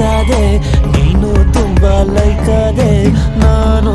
ಲೈಕಾದೆ ನೀನು ತುಂಬ ಲೈಕಾದೆ ನಾನು